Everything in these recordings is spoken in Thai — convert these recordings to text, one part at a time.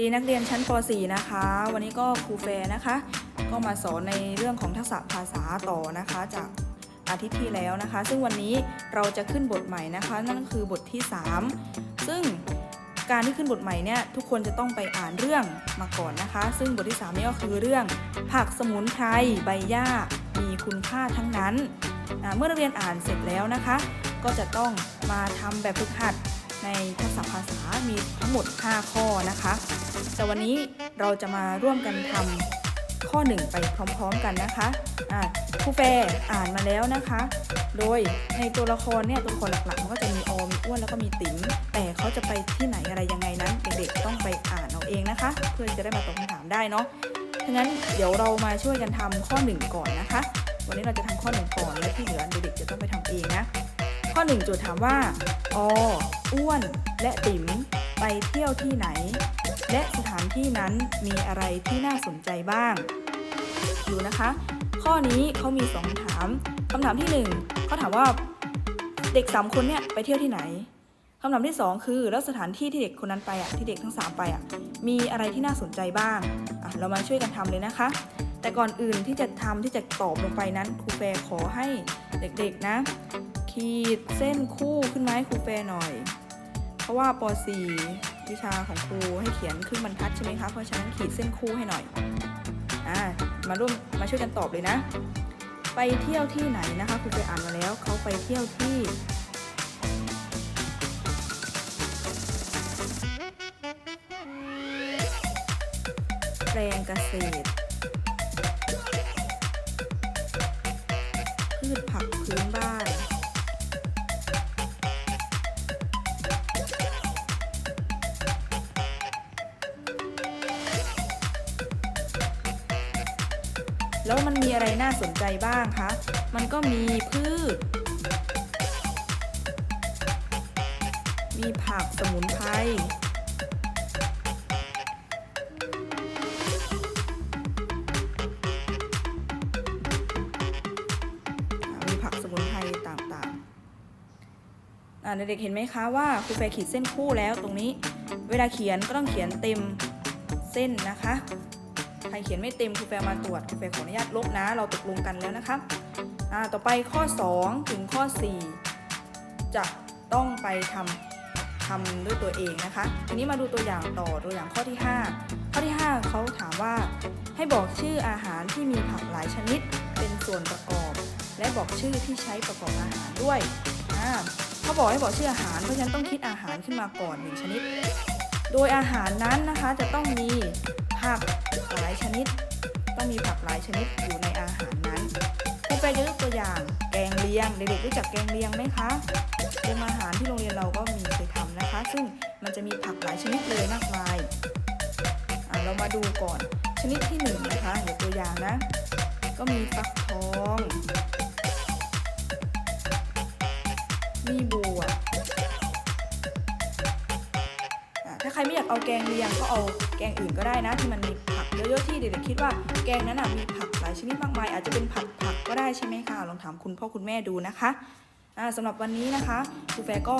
ดีนักเรียนชั้นป .4 นะคะ วันนี้ก็ครูแฟรนะคะ ก็มาสอนในเรื่องของทักษะภาษาต่อนะคะ จากอาทิตย์ที่แล้วนะคะ ซึ่งวันนี้เราจะขึ้นบทใหม่นะคะ นั่นคือบทที่ 3 ซึ่งการที่ขึ้นบทใหม่เนี่ยทุกคนจะต้องไปอ่านเรื่องมาก่อนนะคะ ซึ่งบทที่3นี่ก็คือเรื่องผักสมุนไพรใบหญ้ามีคุณค่าทั้งนั้น เมื่อนักเรียนอ่านเสร็จแล้วนะคะ ก็จะต้องมาทำแบบฝึกหัด ในทักษะภาษามีทั้งหมด 5 ข้อนะคะ แต่วันนี้เราจะมาร่วมกันทำข้อ 1 ไปพร้อมๆกันนะคะครูแฟร์อ่านมาแล้วนะคะ โดยในตัวละครเนี่ยตัวละครหลักๆมันก็จะมีออมีอ้วนแล้วก็มีติ๋มแต่เขาจะไปที่ไหนอะไรยังไงนั้นเด็กๆต้องไปอ่านเอาเองนะคะ เพื่อจะได้มาตอบคำถามได้เนาะทั้างนั้นเดี๋ยวเรามาช่วยกันทำข้อ 1 ก่อนนะคะ วันนี้เราจะทำข้อ 1 ก่อนและที่เหลือเด็กๆจะต้องไปทำเองนะ ข้อ 1 โจทย์ถามว่าออ้วน และติ๋มไปเที่ยวที่ไหน และสถานที่นั้นมีอะไรที่น่าสนใจบ้างดูนะคะ ข้อนี้เขามีสองคำถามคำถามที่หนึ่งเขาถามว่าเด็กสามคนเนี่ยไปเที่ยวที่ไหนคำถามที่สองคือแล้วสถานที่ที่เด็กคนนั้นไปอะที่เด็กทั้งสามไปอะมีอะไรที่น่าสนใจบ้างอะเรามาช่วยกันทำเลยนะคะ แต่ก่อนอื่นที่จะทำที่จะตอบลงไปนั้นครูแฟร์ขอให้เด็กๆนะ ขีดเส้นคู่ขึ้นมาให้ครูแฟร์หน่อย เพราะว่าป .4 วิชาของครูให้เขียนครึ่งบรรทัดใช่ไหมคะ เพราะฉะนั้นขีดเส้นคู่ให้หน่อย อ่า มาร่วมมาช่วยกันตอบเลยนะ ไปเที่ยวที่ไหนนะคะครูไปอ่านมาแล้วเขาไปเที่ยวที่แปลงเกษตร พืชผักพื้นบ้าน แล้วมันมีอะไรน่าสนใจบ้างคะ มันก็มีพืช มีผักสมุนไพร มีผักสมุนไพรต่างๆ อ่าเด็กๆเห็นไหมคะว่าครูแฟขีดเส้นคู่แล้วตรงนี้ เวลาเขียนก็ต้องเขียนเต็มเส้นนะคะ ใครเขียนไม่เต็มครูแฟมาตรวจครูแฟขออนุญาตลบนะ เราตกลงกันแล้วนะคะอ่าต่อไปข้อ 2 ถึงข้อ 4 จะต้องไปทำทำด้วยตัวเองนะคะทีนี้มาดูตัวอย่างต่อตัวอย่างข้อที่ 5 ข้อที่ 5เขาถามว่า ให้บอกชื่ออาหารที่มีผักหลายชนิดเป็นส่วนประกอบ และบอกชื่อที่ใช้ประกอบอาหารด้วยอ่าเขาบอกให้บอกชื่ออาหารเพราะฉะนั้นต้องคิดอาหารขึ้นมาก่อนหนึ่งชนิด โดยอาหารนั้นนะคะจะต้องมีผักหลายชนิด ต้องมีผักหลายชนิดอยู่ในอาหารนั้นครูไปยกตัวอย่างแกงเลียงเด็กๆรู้จักแกงเลียงไหมคะเป็นอาหารที่โรงเรียนเราก็มีเคยทำนะคะ ซึ่งมันจะมีผักหลายชนิดเลยมากมายอะเรามาดูก่อนชนิดที่หนึ่งนะคะเดี๋ยวตัวอย่างนะ ก็มีฟักทอง มีบ เอาแกงเลียงก็เอาแกงอื่นก็ได้นะที่มันมีผักเยอะๆที่เด็กๆคิดว่าแกงนั้นนะมีผักหลายชนิดมากมาย อาจจะเป็นผัดผักก็ได้ใช่ไหมคะลองถามคุณพ่อคุณแม่ดูนะคะสำหรับวันนี้นะคะครูแฟก็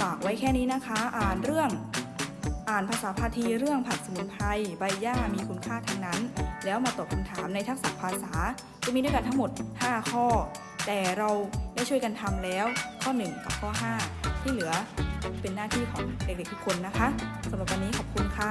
ฝากไว้แค่นี้นะคะ อ่านเรื่องอ่านภาษาพาทีเรื่องผักสมุนไพรใบหญ้ามีคุณค่าทั้งนั้น แล้วมาตอบคำถามในทักษะภาษา จะมีด้วยกันทั้งหมด 5 ข้อ แต่เราได้ช่วยกันทำแล้วข้อ 1 กับข้อ 5 ที่เหลือเป็นหน้าที่ของเด็กๆทุกคนนะคะสำหรับวันนี้ขอบคุณค่ะ